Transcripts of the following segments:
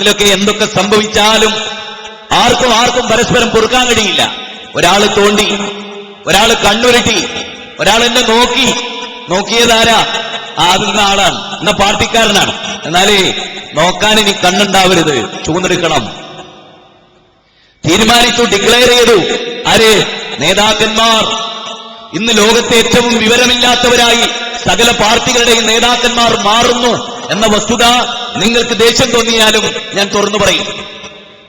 നാട്ടിലൊക്കെ എന്തൊക്കെ സംഭവിച്ചാലും ആർക്കും ആർക്കും പരസ്പരം പൊറുക്കാൻ കഴിയില്ല. ഒരാൾ തോണ്ടി ഒരാൾ കണ്ണുരുട്ടി ഒരാൾ എന്നെ നോക്കി. നോക്കിയതാരാ? ആകുന്ന ആളാണ്. എന്ന പാർട്ടിക്കാരനാണ്. എന്നാലേ നോക്കാൻ ഇനി കണ്ണുണ്ടാവരുത്. ചൂന്നെടുക്കണം തീരുമാനിച്ചു ഡിക്ലെയർ ചെയ്തു. ആര്? നേതാക്കന്മാർ. ഇന്ന് ലോകത്തെ ഏറ്റവും വിവരമില്ലാത്തവരായി സകല പാർട്ടികളുടെയും നേതാക്കന്മാർ മാറുന്നു എന്ന വസ്തുത നിങ്ങൾക്ക് ദേഷ്യം തോന്നിയാലും ഞാൻ തുറന്നു പറയും.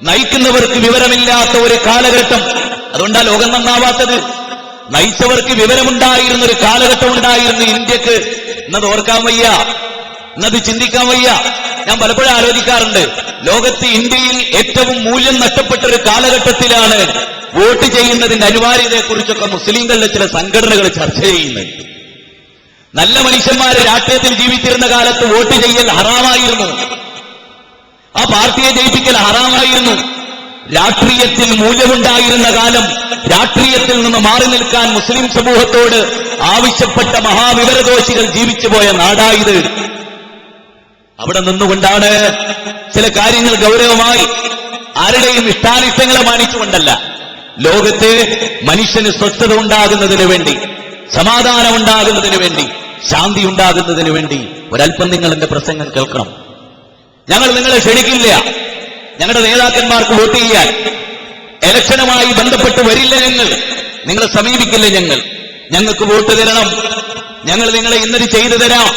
നയിക്കുന്നവർക്ക് വിവരമില്ലാത്ത ഒരു കാലഘട്ടം. അതുകൊണ്ടാ ലോകം നന്നാവാത്തത്. നയിച്ചവർക്ക് വിവരമുണ്ടായിരുന്ന ഒരു കാലഘട്ടം ഉണ്ടായിരുന്നു ഇന്ത്യയ്ക്ക്. എന്നത് ഓർക്കാൻ വയ്യ. എന്നത് ചിന്തിക്കാൻ വയ്യ. ഞാൻ പലപ്പോഴും ആലോചിക്കാറുണ്ട്. ലോകത്ത് ഇന്ത്യയിൽ ഏറ്റവും മൂല്യം നഷ്ടപ്പെട്ട ഒരു കാലഘട്ടത്തിലാണ് വോട്ട് ചെയ്യുന്നതിന്റെ അനിവാര്യതയെക്കുറിച്ചൊക്കെ മുസ്ലിങ്ങളുടെ ചില സംഘടനകൾ ചർച്ച ചെയ്യുന്നത്. നല്ല മനുഷ്യന്മാര് രാഷ്ട്രീയത്തിൽ ജീവിച്ചിരുന്ന കാലത്ത് വോട്ട് ചെയ്യൽ ഹറാമായിരുന്നു. ആ പാർട്ടിയെ ജയിപ്പിക്കൽ ഹറാമായിരുന്നു. രാഷ്ട്രീയത്തിൽ മൂല്യമുണ്ടായിരുന്ന കാലം രാഷ്ട്രീയത്തിൽ നിന്ന് മാറി നിൽക്കാൻ മുസ്ലിം സമൂഹത്തോട് ആവശ്യപ്പെട്ട മഹാവിവരദോഷികൾ ജീവിച്ചുപോയ നാടായത്. അവിടെ നിന്നുകൊണ്ടാണ് ചില കാര്യങ്ങൾ ഗൗരവമായി ആരുടെയും ഇഷ്ടാനിഷ്ടങ്ങളെ മാനിച്ചുകൊണ്ടല്ല. ലോകത്തെ മനുഷ്യന് സ്വസ്ഥത ഉണ്ടാകുന്നതിന് വേണ്ടി സമാധാനം ഉണ്ടാകുന്നതിന് വേണ്ടി ശാന്തി ഉണ്ടാകുന്നതിന് വേണ്ടി ഒരല്പം നിങ്ങൾ എന്റെ പ്രസംഗം കേൾക്കണം. ഞങ്ങൾ നിങ്ങളെ ക്ഷണിക്കില്ല. ഞങ്ങളുടെ നേതാക്കന്മാർക്ക് വോട്ട് ചെയ്യാൻ ഇലക്ഷനുമായി ബന്ധപ്പെട്ട് വരില്ല ഞങ്ങൾ. നിങ്ങളെ സമീപിക്കില്ല ഞങ്ങൾ. ഞങ്ങൾക്ക് വോട്ട് തരണം. ഞങ്ങൾ നിങ്ങളെ ഇന്നത് ചെയ്തു തരാം.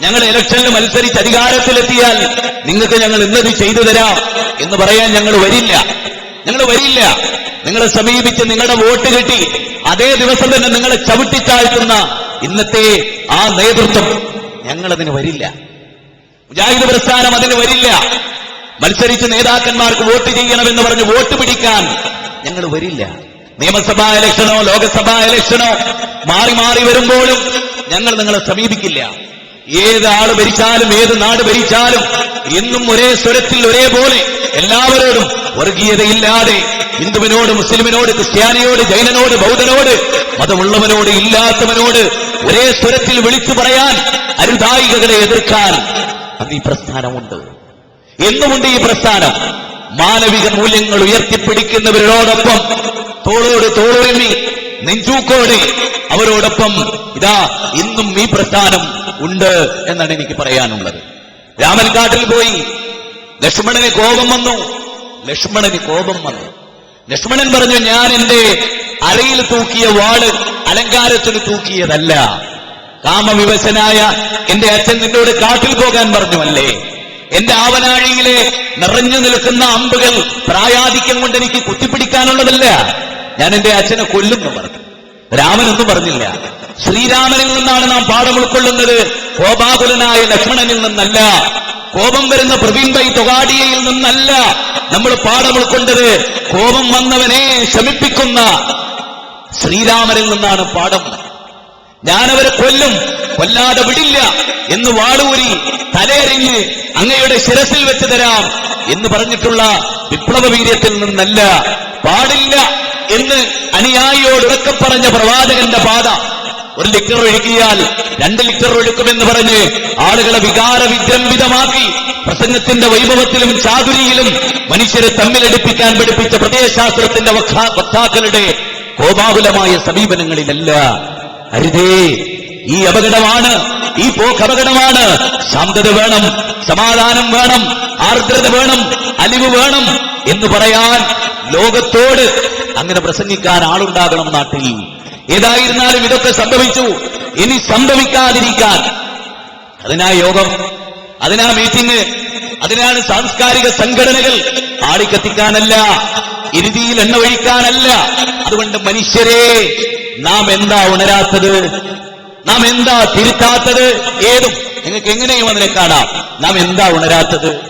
ഞങ്ങൾ ഇലക്ഷനിൽ മത്സരിച്ച് അധികാരത്തിലെത്തിയാൽ നിങ്ങൾക്ക് ഞങ്ങൾ ഇന്നത് ചെയ്തു തരാം എന്ന് പറയാൻ ഞങ്ങൾ വരില്ല. ഞങ്ങൾ വരില്ല. നിങ്ങളെ സമീപിച്ച് നിങ്ങളുടെ വോട്ട് കിട്ടി. അതേ ദിവസം തന്നെ നിങ്ങളെ ചവിട്ടിത്താഴ്ത്തുന്ന ഇന്നത്തെ ആ നേതൃത്വം ഞങ്ങളതിന് വരില്ല. മുജാഹിദ് പ്രസ്ഥാനം അതിന് വരില്ല. മത്സരിച്ച് നേതാക്കന്മാർക്ക് വോട്ട് ചെയ്യണമെന്ന് പറഞ്ഞ് വോട്ട് പിടിക്കാൻ ഞങ്ങൾ വരില്ല. നിയമസഭാ ഇലക്ഷനോ ലോകസഭാ ഇലക്ഷനോ മാറി മാറി വരുമ്പോഴും ഞങ്ങൾ നിങ്ങളെ സമീപിക്കില്ല. ഏത് ആൾ ഭരിച്ചാലും ഏത് നാട് ഭരിച്ചാലും എന്നും ഒരേ സ്വരത്തിൽ ഒരേപോലെ എല്ലാവരോടും വർഗീയതയില്ലാതെ ഹിന്ദുവിനോട് മുസ്ലിമിനോട് ക്രിസ്ത്യാനിയോട് ജൈനനോട് ബൗദ്ധനോട് മതമുള്ളവനോട് ഇല്ലാത്തവനോട് ഒരേ സ്വരത്തിൽ വിളിച്ചു പറയാൻ അരുതായികകളെ എതിർക്കാൻ അത് ഈ പ്രസ്ഥാനമുണ്ട്. എന്നുമുണ്ട് ഈ പ്രസ്ഥാനം. മാനവിക മൂല്യങ്ങൾ ഉയർത്തിപ്പിടിക്കുന്നവരോടൊപ്പം തോളോട് തോളൊരുമി നെഞ്ചൂക്കോട് അവരോടൊപ്പം ഇതാ ഇന്നും ഈ പ്രസ്ഥാനം ഉണ്ട് എന്നാണ് എനിക്ക് പറയാനുള്ളത്. രാമൻ കാട്ടിൽ പോയി. ലക്ഷ്മണന് കോപം വന്നു. ലക്ഷ്മണന് കോപം വന്നു. ലക്ഷ്മണൻ പറഞ്ഞു ഞാൻ എന്റെ അരയിൽ തൂക്കിയ വാൾ അലങ്കാരത്തിന് തൂക്കിയതല്ല. കാമവിവശനായ എന്റെ അച്ഛൻ നിന്നോട് കാട്ടിൽ പോകാൻ പറഞ്ഞു അല്ലേ എന്റെ ആവനാഴിയിലെ നിറഞ്ഞു നിൽക്കുന്ന അമ്പുകൾ പ്രായാധിക്യം കൊണ്ട് എനിക്ക് കുത്തിപ്പിടിക്കാനുള്ളതല്ല. ഞാൻ എന്റെ അച്ഛനെ കൊല്ലുന്നു പറഞ്ഞു. രാമനൊന്നും പറഞ്ഞില്ല. ശ്രീരാമനിൽ നിന്നാണ് നാം പാഠം ഉൾക്കൊള്ളുന്നത്. കോപാകുലനായ ലക്ഷ്മണനിൽ നിന്നല്ല. കോപം വരുന്ന പ്രവീൺ ബൈ തൊഗാഡിയയിൽ നിന്നല്ല നമ്മൾ പാഠം ഉൾക്കൊണ്ടത്. കോപം വന്നവനെ ശമിപ്പിക്കുന്ന ശ്രീരാമനിൽ നിന്നാണ് പാഠം. ഞാനവരെ കൊല്ലും കൊല്ലാതെ വിടില്ല എന്ന് വാളൂരി തലയറിഞ്ഞ് അങ്ങയുടെ ശിരസിൽ വെച്ച് തരാം എന്ന് പറഞ്ഞിട്ടുള്ള വിപ്ലവ വീര്യത്തിൽ നിന്നല്ല പാടില്ല എന്ന് അനുയായിയോട് ഉറക്കെ പറഞ്ഞ പ്രവാചകന്റെ പാത. ഒരു ലിറ്റർ ഒഴുകിയാൽ രണ്ട് ലിറ്റർ ഒഴുക്കുമെന്ന് പറഞ്ഞ് ആളുകളെ വികാര വിജൃംഭിതമാക്കി പ്രസംഗത്തിന്റെ വൈഭവത്തിലും ചാതുരിയിലും മനുഷ്യരെ തമ്മിലടിപ്പിക്കാൻ പഠിപ്പിച്ച പ്രത്യയശാസ്ത്രത്തിന്റെ വക്താ- വക്താക്കളുടെ കോപാകുലമായ സമീപനങ്ങളിലല്ല. അരുതേ ഈ അപകടമാണ് ഈ പോക്ക് അപകടമാണ് ശാന്തത വേണം സമാധാനം വേണം ആർദ്രത വേണം അലിവ് വേണം എന്ന് പറയാൻ ലോകത്തോട് അങ്ങനെ പ്രസംഗിക്കാൻ ആളുണ്ടാകണം നാട്ടിൽ. ഏതായിരുന്നാലും ഇതൊക്കെ സംഭവിച്ചു. ഇനി സംഭവിക്കാതിരിക്കാൻ. അതിനാ യോഗം അതിനാ മീറ്റിംഗ് അതിനാണ് സാംസ്കാരിക സംഘടനകൾ ആടിക്കത്തിക്കാനല്ല ഇരുതിയിൽ എണ്ണ ഒഴിക്കാനല്ല അതുകൊണ്ട് മനുഷ്യരെ നാം എന്താ ഉണരാത്തത്? നാം എന്താ തിരുത്താത്തത്? ഏതും നിങ്ങൾക്ക് എങ്ങനെയും അതിനെ കാണാം. നാം എന്താ ഉണരാത്തത്?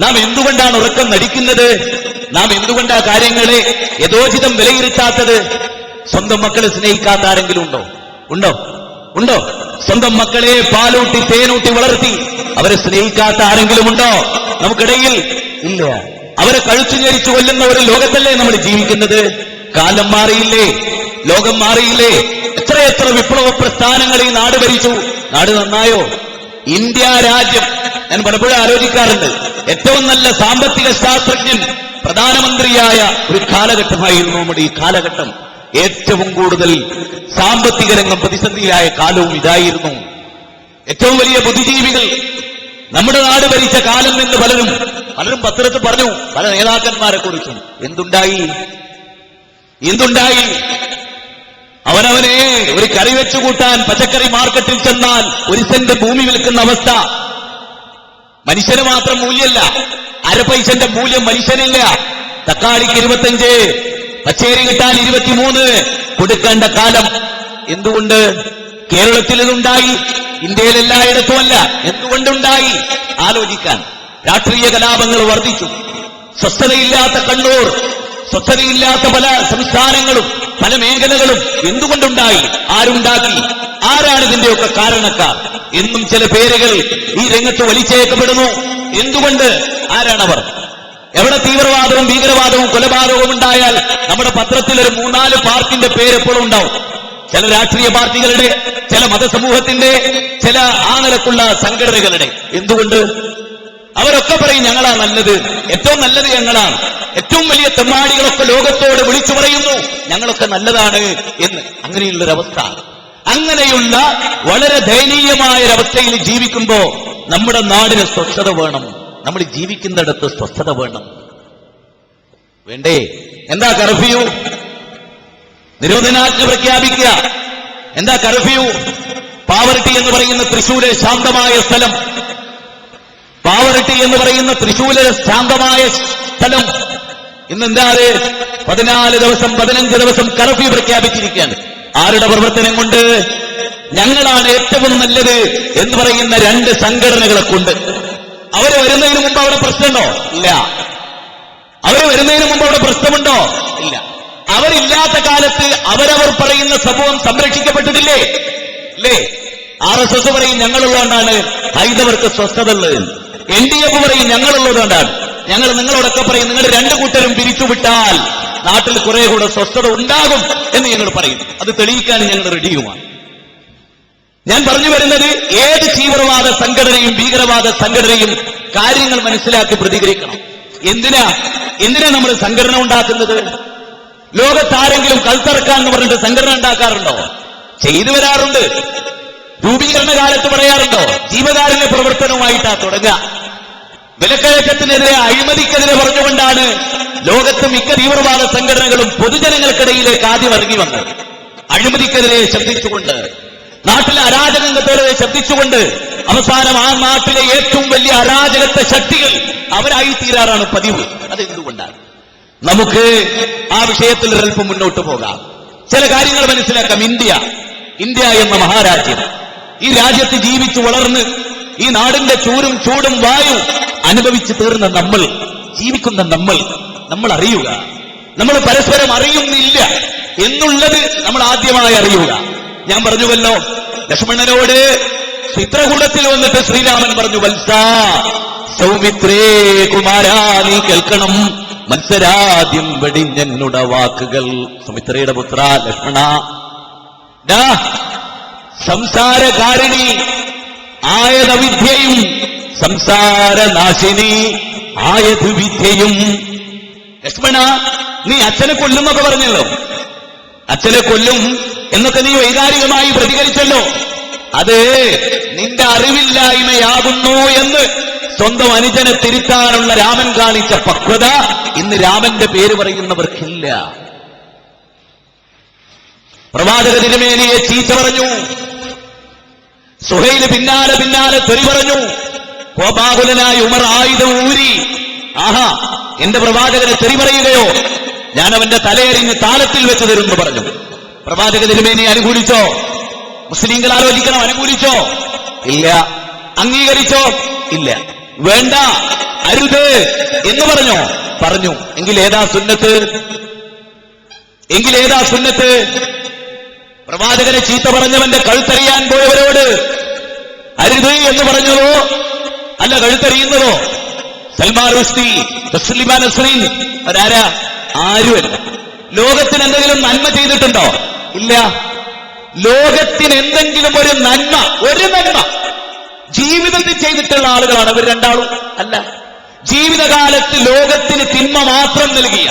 നാം എന്തുകൊണ്ടാണ് ഉറക്കം നടിക്കുന്നത്? നാം എന്തുകൊണ്ടാ കാര്യങ്ങളെ യഥോചിതം വിലയിരുത്താത്തത്? സ്വന്തം മക്കളെ സ്നേഹിക്കാത്ത ആരെങ്കിലും ഉണ്ടോ? ഉണ്ടോ? ഉണ്ടോ? സ്വന്തം മക്കളെ പാലൂട്ടി തേനൂട്ടി വളർത്തി അവരെ സ്നേഹിക്കാത്ത ആരെങ്കിലും ഉണ്ടോ? നമുക്കിടയിൽ ഇല്ല. അവരെ കഴുത്തു ഞരിച്ചു കൊല്ലുന്ന ഒരു ലോകത്തല്ലേ നമ്മൾ ജീവിക്കുന്നത്? കാലം മാറിയില്ലേ? ലോകം മാറിയില്ലേ? എത്രയെത്ര വിപ്ലവ പ്രസ്ഥാനങ്ങൾ ഈ നാട് ഭരിച്ചു. നാട് നന്നായോ? ഇന്ത്യ രാജ്യം. ഞാൻ പലപ്പോഴും ആലോചിക്കാറുണ്ട്. ഏറ്റവും നല്ല സാമ്പത്തിക ശാസ്ത്രജ്ഞൻ പ്രധാനമന്ത്രിയായ ഒരു കാലഘട്ടമായിരുന്നു നമ്മുടെ ഈ കാലഘട്ടം. ഏറ്റവും കൂടുതൽ സാമ്പത്തിക രംഗം പ്രതിസന്ധിയിലായ കാലവും ഇതായിരുന്നു. ഏറ്റവും വലിയ ബുദ്ധിജീവികൾ നമ്മുടെ നാട് ഭരിച്ച കാലം എന്ന് പലരും പലരും പത്രത്തിൽ പറഞ്ഞു പല നേതാക്കന്മാരെ കുറിച്ചും. എന്തുണ്ടായി? എന്തുണ്ടായി? അവനവനെ ഒരു കറി വെച്ചു കൂട്ടാൻ പച്ചക്കറി മാർക്കറ്റിൽ ചെന്നാൽ ഒരു സെന്റ് ഭൂമി വിൽക്കുന്ന അവസ്ഥ. മനുഷ്യന് മാത്രം മൂല്യമല്ല അര പൈസന്റെ മൂല്യം മനുഷ്യനില്ല. തക്കാളിക്ക് ഇരുപത്തഞ്ച് പച്ചേരി കിട്ടാൻ ഇരുപത്തിമൂന്ന്. കൊടുക്കേണ്ട കാലം എന്തുകൊണ്ട് കേരളത്തിൽ ഇതുണ്ടായി? ഇന്ത്യയിൽ എല്ലായിടത്തും അല്ല. എന്തുകൊണ്ടുണ്ടായി? ആലോചിക്കാൻ. രാഷ്ട്രീയ കലാപങ്ങൾ വർദ്ധിച്ചു. സ്വസ്ഥതയില്ലാത്ത കണ്ണൂർ സ്വസ്ഥതയില്ലാത്ത പല സംസ്ഥാനങ്ങളും പല മേഖലകളും എന്തുകൊണ്ടുണ്ടായി? ആരുണ്ടാക്കി? ആരാണ് ഇതിന്റെയൊക്കെ കാരണക്കാർ? എന്നും ചില പേരുകൾ ഈ രംഗത്ത് വലിച്ചേക്കപ്പെടുന്നു. എന്തുകൊണ്ട്? ആരാണവർ? എവിടെ തീവ്രവാദവും ഭീകരവാദവും കൊലപാതകവും ഉണ്ടായാൽ നമ്മുടെ പത്രത്തിൽ ഒരു മൂന്നാൽ പാർട്ടിന്റെ പേര് എപ്പോഴും ഉണ്ടാവും. ചില രാഷ്ട്രീയ പാർട്ടികളുടെ ചില മതസമൂഹത്തിന്റെ ചില ആ നിലക്കുള്ള സംഘടനകളുടെ. എന്തുകൊണ്ട്? അവരൊക്കെ പറയും ഞങ്ങളാ നല്ലത്. ഏറ്റവും നല്ലത് ഞങ്ങളാണ്. ഏറ്റവും വലിയ തെമ്മാടികളൊക്കെ ലോകത്തോട് വിളിച്ചു പറയുന്നു ഞങ്ങളൊക്കെ നല്ലതാണ് എന്ന്. അങ്ങനെയുള്ളൊരവസ്ഥ. അങ്ങനെയുള്ള വളരെ ദയനീയമായ ഒരവസ്ഥയിൽ ജീവിക്കുമ്പോ നമ്മുടെ നാടിന് സ്വച്ഛത വേണം. നമ്മൾ ജീവിക്കുന്നിടത്ത് സ്വസ്ഥത വേണം. വേണ്ടേ? എന്താ കർഫ്യൂ? നിരോധനാജ്ഞ പ്രഖ്യാപിക്കുക. എന്താ കർഫ്യൂ? പാവർട്ടി എന്ന് പറയുന്ന തൃശൂരെ ശാന്തമായ സ്ഥലം. പാവറട്ടി എന്ന് പറയുന്ന തൃശൂരിലെ ശാന്തമായ സ്ഥലം. അത് പതിനാല് ദിവസം പതിനഞ്ച് ദിവസം കർഫ്യൂ പ്രഖ്യാപിച്ചിരിക്കുകയാണ്. ആരുടെ പ്രവർത്തനം കൊണ്ട്? ഞങ്ങളാണ് ഏറ്റവും നല്ലത് എന്ന് പറയുന്ന രണ്ട് സംഘടനകളെ കൊണ്ട് അവർ വരുന്നതിന് മുമ്പ് അവിടെ പ്രശ്നമുണ്ടോ? ഇല്ല. അവർ വരുന്നതിന് മുമ്പ് അവിടെ പ്രശ്നമുണ്ടോ? ഇല്ല. അവരില്ലാത്ത കാലത്ത് അവരവർ പറയുന്ന സമൂഹം സംരക്ഷിക്കപ്പെട്ടിട്ടില്ലേ? ഇല്ലേ? ആർ എസ് എസ് പറയും ഞങ്ങളുള്ളതുകൊണ്ടാണ് ഹൈന്ദവർക്ക് സ്വസ്ഥത ഉള്ളത് എൻ ഡി എഫ് പറയും ഞങ്ങളുള്ളതുകൊണ്ടാണ്. ഞങ്ങൾ നിങ്ങളോടൊക്കെ പറയും നിങ്ങൾ രണ്ടു കൂട്ടരും പിരിച്ചുവിട്ടാൽ നാട്ടിൽ കുറെ കൂടെ സ്വസ്ഥത ഉണ്ടാകും എന്ന് ഞങ്ങൾ പറയും. അത് തെളിയിക്കാൻ ഞങ്ങൾ റെഡിയുമാണ്. ഞാൻ പറഞ്ഞു വരുന്നത് ഏത് തീവ്രവാദ സംഘടനയും ഭീകരവാദ സംഘടനയും കാര്യങ്ങൾ മനസ്സിലാക്കി പ്രതികരിക്കണം. എന്തിനാ? എന്തിനാ നമ്മൾ സംഘടന ഉണ്ടാക്കുന്നത്? ലോകത്താരെങ്കിലും കൽത്തറക്കാൻ എന്ന് പറഞ്ഞിട്ട് സംഘടന ഉണ്ടാക്കാറുണ്ടോ? ചെയ്തു വരാറുണ്ട്. രൂപീകരണ കാലത്ത് പറയാറുണ്ടോ? ജീവകാരുണ്യ പ്രവർത്തനവുമായിട്ടാ തുടങ്ങുക. വിലക്കയറ്റത്തിനെതിരെ അഴിമതിക്കെതിരെ പറഞ്ഞുകൊണ്ടാണ് ലോകത്ത് മിക്ക തീവ്രവാദ സംഘടനകളും പൊതുജനങ്ങൾക്കിടയിലേക്ക് ആദ്യം ഇറങ്ങി വന്നത്. അഴിമതിക്കെതിരെ ശബ്ദിച്ചുകൊണ്ട് നാട്ടിലെ അരാജകത്തോടെ ശബ്ദിച്ചുകൊണ്ട് അവസാനം ആ നാട്ടിലെ ഏറ്റവും വലിയ അരാജകത്വ ശക്തികൾ അവരായി തീരാറാണ് പതിവ്. അത് എന്തുകൊണ്ടാണ്? നമുക്ക് ആ വിഷയത്തിൽ ഒരൽപ്പം മുന്നോട്ട് പോകാം. ചില കാര്യങ്ങൾ മനസ്സിലാക്കാം. ഇന്ത്യ ഇന്ത്യ എന്ന മഹാരാജ്യം ഈ രാജ്യത്ത് ജീവിച്ചു വളർന്ന് ഈ നാടിന്റെ ചൂരും ചൂടും വായു അനുഭവിച്ചു തീർന്ന നമ്മൾ ജീവിക്കുന്ന നമ്മൾ നമ്മൾ അറിയുക. നമ്മൾ പരസ്പരം അറിയുന്നില്ല എന്നുള്ളത് നമ്മൾ ആദ്യമായി അറിയുക. ഞാൻ പറഞ്ഞുവല്ലോ ലക്ഷ്മണനോട് ചിത്രകൂടത്തിൽ വന്നിട്ട് ശ്രീരാമൻ പറഞ്ഞു വത്സ സൗമിത്രേ കുമാരാ നീ കേൾക്കണം. മത്സരാദ്യം വെടിഞ്ഞെന്നുട വാക്കുകൾ. സുമിത്രയുടെ പുത്ര ലക്ഷ്മണ. സംസാരകാരിണി ആയത് വിദ്യയും സംസാരനാശിനി ആയത് വിദ്യയും ലക്ഷ്മണ നീ അച്ഛനെ കൊല്ലുന്നൊക്കെ പറഞ്ഞല്ലോ. അച്ഛനെ കൊല്ലും എന്നൊക്കെ നീ വൈകാരികമായി പ്രതികരിച്ചല്ലോ. അത് നിന്റെ അറിവില്ലായ്മയാകുന്നു എന്ന് സ്വന്തം അനുജനെ തിരുത്താനുള്ള രാമൻ കാണിച്ച പക്വത ഇന്ന് രാമന്റെ പേര് പറയുന്നവർക്കില്ല. പ്രവാചക തിരുമേനിയെ ചീത്ത പറഞ്ഞു. സുഹൈൽ പിന്നാലെ പിന്നാലെ തെറി പറഞ്ഞു. കോപാകുലനായ ഉമർ ആയുധം ഊരി. ആഹാ എന്റെ പ്രവാചകനെ തെറി പറയുകയോ? ഞാൻ അവന്റെ തലയെറിഞ്ഞ് താലത്തിൽ വെച്ച് തരുമെന്ന് പറഞ്ഞു. പ്രവാചക തിരുമേനി അനുകൂലിച്ചോ? മുസ്ലിങ്ങൾ ആലോചിക്കണം അനുകൂലിച്ചോ? ഇല്ല. അംഗീകരിച്ചോ? ഇല്ല. വേണ്ട. അരുത് എന്ന് പറഞ്ഞോ. പറഞ്ഞു. എങ്കിൽ ഏതാ സുന്നത്ത്? എങ്കിൽ ഏതാ സുന്നത്ത്? പ്രവാചകനെ ചീത്ത പറഞ്ഞവന്റെ കഴുത്തറിയാൻ പോയവരോട് അരുത് എന്ന് പറഞ്ഞതോ അല്ല കഴുത്തറിയുന്നതോ? സൽമാൻ റുസ്തി തസ്ലിമാൻ അസ്രീൻ അതാരാ ആരുമല്ല ലോകത്തിന് എന്തെങ്കിലും നന്മ ചെയ്തിട്ടുണ്ടോ? ഇല്ല. ലോകത്തിന് എന്തെങ്കിലും ഒരു നന്മ ഒരു നന്മ ജീവിതത്തിൽ ചെയ്തിട്ടുള്ള ആളുകളാണ് അവർ രണ്ടാളും. അല്ല. ജീവിതകാലത്ത് ലോകത്തിന് തിന്മ മാത്രം നൽകിയ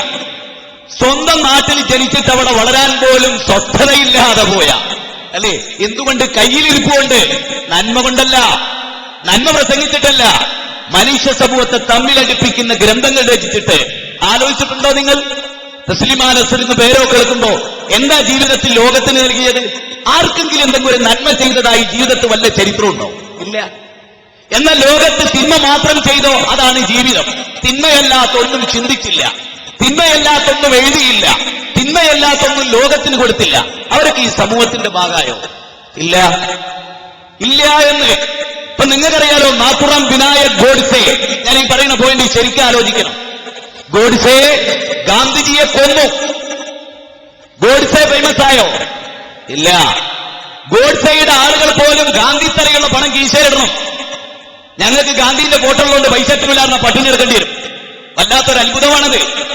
സ്വന്തം നാട്ടിൽ ജനിച്ചിട്ട് അവിടെ വളരാൻ പോലും സ്വസ്ഥതയില്ലാതെ പോയ. അല്ലേ? എന്തുകൊണ്ട് കയ്യിലിരിപ്പുകൊണ്ട് നന്മ കൊണ്ടല്ല. നന്മ പ്രസംഗിച്ചിട്ടല്ല. മനുഷ്യ സമൂഹത്തെ തമ്മിലടിപ്പിക്കുന്ന ഗ്രന്ഥങ്ങൾ രചിച്ചിട്ട്. ആലോചിച്ചിട്ടുണ്ടോ നിങ്ങൾ? തസ്ലിമാ നസർ എന്ന് പേരോ കേൾക്കുമ്പോ എന്താ ജീവിതത്തിൽ ലോകത്തിന് നൽകിയത്? ആർക്കെങ്കിലും എന്തെങ്കിലും ഒരു നന്മ ചെയ്തതായി ജീവിതത്തിൽ വല്ല ചരിത്രമുണ്ടോ ഇല്ല. എന്നാൽ ലോകത്ത് തിന്മ മാത്രം ചെയ്തോ? അതാണ് ജീവിതം. തിന്മയല്ലാത്ത ഒന്നും ചിന്തിച്ചില്ല. തിന്മയല്ലാത്തൊന്നും എഴുതിയില്ല. തിന്മയല്ലാത്തൊന്നും ലോകത്തിന് കൊടുത്തില്ല. അവരൊക്കെ ഈ സമൂഹത്തിന്റെ ഭാഗമായോ? ഇല്ല. ഇല്ല എന്ന്. ഇപ്പൊ നിങ്ങൾക്കറിയാലോ നാപ്പുറം വിനായക് ഗോഡ്സെ. ഞാൻ ഈ പറയുന്ന പോയിന്റ് ശരിക്കും ആലോചിക്കണം. ഗോഡ്സെ ഗാന്ധിജിയെ കൊന്നു. ഗോഡ്സെ ഫേമസ് ആയോ? ഇല്ല. ഗോഡ്സെയുടെ ആളുകൾ പോലും ഗാന്ധി തലയുള്ള പണം കീശയിലിടണം ഞങ്ങൾക്ക് ഗാന്ധിന്റെ ഫോട്ടോ കൊണ്ട് പൈസ എത്തുമില്ലാന്ന പട്ടിണി എടുക്കേണ്ടി വരും. വല്ലാത്തൊരു അത്ഭുതമാണത്.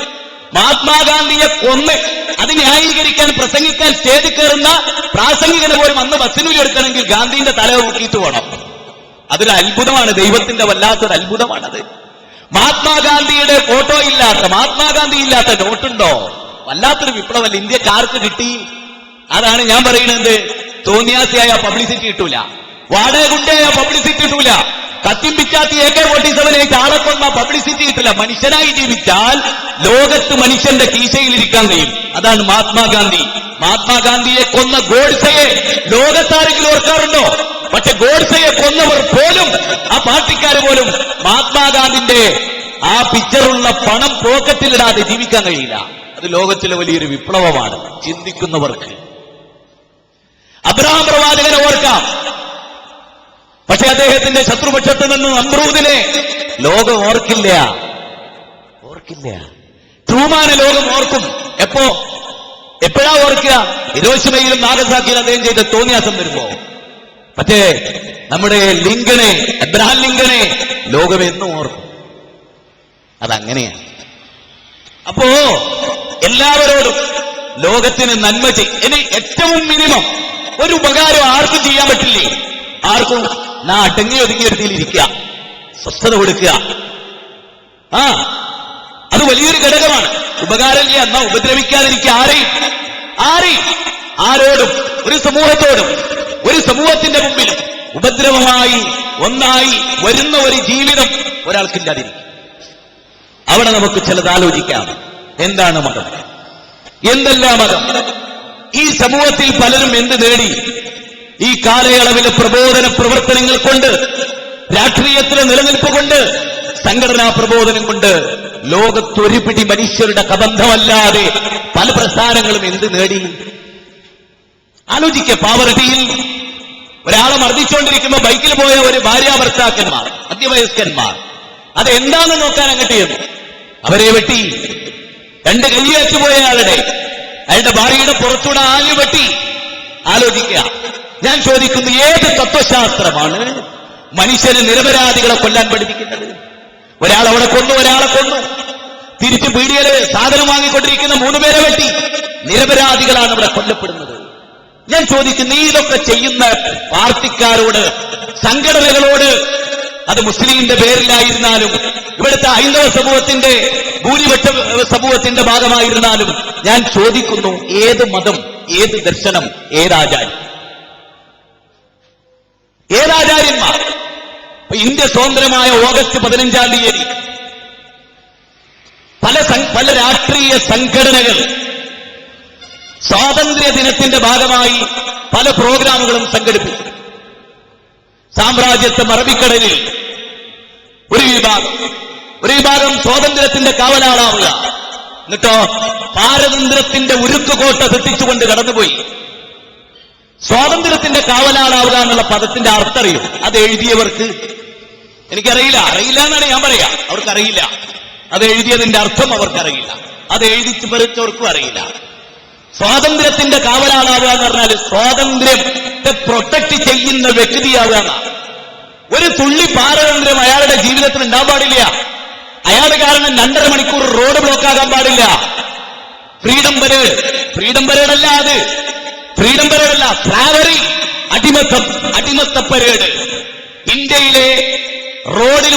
മഹാത്മാഗാന്ധിയെ കൊന്ന് അത് ന്യായീകരിക്കാൻ പ്രസംഗിക്കാൻ സ്റ്റേജിൽ കയറുന്ന പ്രാസംഗികനെ പോലും അന്ന് ബസ്സിനുള്ളിൽ എടുക്കണമെങ്കിൽ ഗാന്ധിന്റെ തല ഊക്കിയിട്ട് പോകണം അതൊരു അത്ഭുതമാണ് ദൈവത്തിന്റെ വല്ലാത്തൊരു അത്ഭുതമാണത്. മഹാത്മാഗാന്ധിയുടെ ഫോട്ടോ ഇല്ലാത്ത മഹാത്മാഗാന്ധി ഇല്ലാത്ത നോട്ടുണ്ടോ? വല്ലാത്തൊരു വിപ്ലവല്ല ഇന്ത്യക്കാർക്ക് കിട്ടി. അതാണ് ഞാൻ പറയുന്നത്. തോന്നിയാസിയായ പബ്ലിസിറ്റി കിട്ടൂല. വാടക ഗുണ്ടയായ പബ്ലിസിറ്റി കിട്ടൂല. കത്തിയും പിച്ചാത്തി എ കെ ഫോർട്ടി സെവനായിട്ട് ആളെ കൊന്ന പബ്ലിസിറ്റി കിട്ടില്ല. മനുഷ്യനായി ജീവിച്ചാൽ ലോകത്ത് മനുഷ്യന്റെ കീശയിലിരിക്കാൻ കഴിയും. അതാണ് മഹാത്മാഗാന്ധി. മഹാത്മാഗാന്ധിയെ കൊന്ന ഗോഡ്സയെ ലോകത്താരെങ്കിലും ഓർക്കാറുണ്ടോ? പക്ഷെ ഗോഡ്സയെ കൊന്നവർ പോലും ആ പാർട്ടിക്കാർ പോലും മഹാത്മാഗാന്ധിന്റെ ആ പിക്ചറുള്ള പണം പോക്കറ്റിലിടാതെ ജീവിക്കാൻ കഴിയില്ല. അത് ലോകത്തിലെ വലിയൊരു വിപ്ലവമാണ്. ചിന്തിക്കുന്നവർക്ക്. അബ്രഹാം പ്രവാചകനെ ഓർക്കാം. പക്ഷെ അദ്ദേഹത്തിന്റെ ശത്രുപക്ഷത്ത് നിന്ന് നമ്രൂദിനെ ലോകം ഓർക്കില്ല. ഓർക്കില്ല. ട്രൂമാനെ ലോകം ഓർക്കും. എപ്പോ? എപ്പോഴാ ഓർക്കുക? ഹിരോഷിമയിലും നാഗസാക്കിയിലും അദ്ദേഹം ചെയ്ത തോന്നിയാസം വരുമ്പോ. പക്ഷേ നമ്മുടെ ലിംഗനെ എബ്രഹാം ലിംഗനെ ലോകം എന്നും ഓർക്കും. അതങ്ങനെയാണ്. അപ്പോ എല്ലാവരോടും ലോകത്തിന് നന്മ ചെയ്യും ഇനി ഏറ്റവും മിനിമം ഒരു ഉപകാരം ആർക്കും ചെയ്യാൻ പറ്റില്ലേ? ആർക്കും നാ അടങ്ങി ഒതുങ്ങി ഇരിക്കുക. സ്വസ്ഥത കൊടുക്കുക. ആ അത് വലിയൊരു ഘടകമാണ്. ഉപകാരമില്ല? എന്നാ ഉപദ്രവിക്കാതിരിക്കുക. ആരെയും ആരെയും ആരോടും ഒരു സമൂഹത്തോടും ഒരു സമൂഹത്തിന്റെ മുമ്പിൽ ഉപദ്രവമായി ഒന്നായി വരുന്ന ഒരു ജീവിതം ഒരാൾക്കില്ലാതിരിക്കും അവിടെ നമുക്ക് ചിലത് ആലോചിക്കാം. എന്താണ് മതം? എന്തല്ല മതം? ഈ സമൂഹത്തിൽ പലരും എന്ത് നേടി? ഈ കാലയളവിലെ പ്രബോധന പ്രവർത്തനങ്ങൾ കൊണ്ട് രാഷ്ട്രീയത്തിലെ നിലനിൽപ്പ് കൊണ്ട് സംഘടനാ പ്രബോധനം കൊണ്ട് ലോകത്തൊരു പിടി മനുഷ്യരുടെ കബന്ധമല്ലാതെ പല പ്രസ്ഥാനങ്ങളും എന്ത് നേടി? ആലോചിക്ക പാവറട്ടിയിൽ ഒരാളെ മർദ്ദിച്ചുകൊണ്ടിരിക്കുമ്പോ ബൈക്കിൽ പോയ ഒരു ഭാര്യ ഭർത്താക്കന്മാർ മധ്യവയസ്കന്മാർ അത് എന്താണെന്ന് നോക്കാൻ അങ്ങോട്ട് ചെന്നു അവരെ വെട്ടി രണ്ട് കയ്യേറ്റ് പോയ ആളുടെ അയാളുടെ ഭാര്യയുടെ പുറത്തൂടെ ആഞ്ഞു വെട്ടി. ആലോചിക്കുക ഞാൻ ചോദിക്കുന്നു ഏത് തത്വശാസ്ത്രമാണ് മനുഷ്യന് നിരപരാധികളെ കൊല്ലാൻ പഠിപ്പിക്കുന്നത്? ഒരാൾ അവിടെ കൊന്നു ഒരാളെ കൊന്നു. തിരിച്ച് പീഡിയൽ സാധനം വാങ്ങിക്കൊണ്ടിരിക്കുന്ന മൂന്ന് പേരെ വെട്ടി. നിരപരാധികളാണ് ഇവിടെ കൊല്ലപ്പെടുന്നത്. ഞാൻ ചോദിക്കുന്നു ഇതൊക്കെ ചെയ്യുന്ന പാർട്ടിക്കാരോട് സംഘടനകളോട് അത് മുസ്ലിമിന്റെ പേരിലായിരുന്നാലും ഇവിടുത്തെ ഹൈന്ദവ സമൂഹത്തിന്റെ ഭൂരിപക്ഷ സമൂഹത്തിന്റെ ഭാഗമായിരുന്നാലും ഞാൻ ചോദിക്കുന്നു ഏത് മതം ഏത് ദർശനം ഏതാചാര്യം ഏതാചാര്യന്മാർ? ഇന്ത്യ സ്വതന്ത്രമായ ഓഗസ്റ്റ് പതിനഞ്ചാം തീയതി പല പല രാഷ്ട്രീയ സംഘടനകൾ സ്വാതന്ത്ര്യ ദിനത്തിന്റെ ഭാഗമായി പല പ്രോഗ്രാമുകളും സംഘടിപ്പിച്ചു. സാമ്രാജ്യത്തെ മറവിക്കടലിൽ ഒരു വിഭാഗം. ഒരു വിഭാഗം സ്വാതന്ത്ര്യത്തിന്റെ കാവലാളാവുക. എന്നിട്ടോ പാരതന്ത്ര്യത്തിന്റെ ഉരുക്കുകോട്ട തെറ്റിച്ചുകൊണ്ട് കടന്നുപോയി. സ്വാതന്ത്ര്യത്തിന്റെ കാവലാളാവുക എന്നുള്ള പദത്തിന്റെ അർത്ഥം അറിയും അത് എഴുതിയവർക്ക്. എനിക്കറിയില്ല. അറിയില്ല എന്നാണ് ഞാൻ പറയാ. അവർക്കറിയില്ല. അത് എഴുതിയതിന്റെ അർത്ഥം അവർക്കറിയില്ല. അത് എഴുതി പറിച്ചവർക്കും അറിയില്ല. സ്വാതന്ത്ര്യത്തിന്റെ കാവലാളാവുക എന്ന് പറഞ്ഞാൽ സ്വാതന്ത്ര്യത്തെ പ്രൊട്ടക്ട് ചെയ്യുന്ന വ്യക്തിയാവുക എന്നാണ് ഒരു തുള്ളി പാരതന്ത്ര്യം അയാളുടെ ജീവിതത്തിൽ ഉണ്ടാൻ പാടില്ല. അയാൾ കാരണം രണ്ടര മണിക്കൂർ റോഡ് ബ്ലോക്ക് ആകാൻ പാടില്ല. ഫ്രീഡം പരേഡ് ഫ്രീഡം പരേഡ് അല്ല അത്. ഫ്രീഡം പരേഡല്ല സ്ലാവറി അടിമത്തം അടിമത്ത പരേഡ് ഇന്ത്യയിലെ റോഡിലൂടെ